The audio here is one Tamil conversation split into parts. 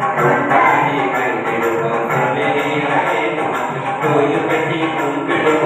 Thank you.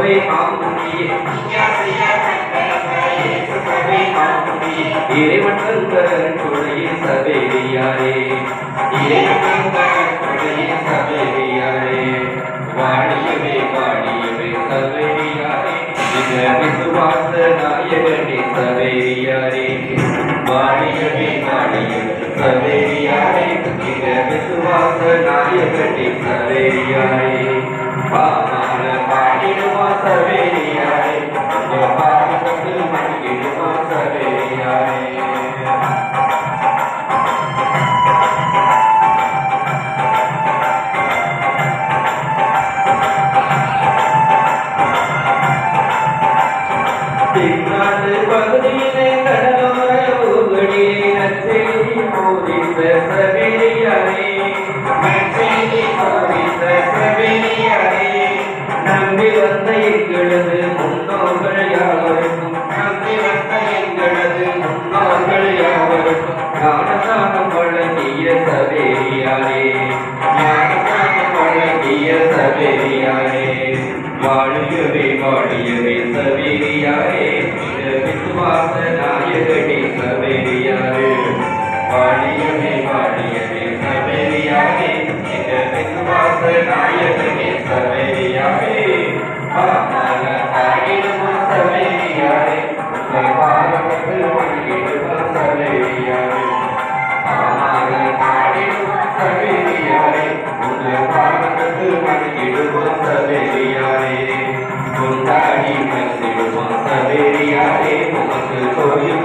பிரபுவே காக்கும்படியே பிரபுவே காக்கும்படியே இறைவன் கருத்தரன் கொடையே சபேரியாரே இறைவன் கருத்தரன் கொடையே சபேரியாரே வாடியவே வாடியவே சபேரியாரே பாபா കാട്ടിക്കാട് പകുതിയിലെ കട கொண்டாடி மந்திடுவோம் சவேரியாரே உமக்கு கோயில்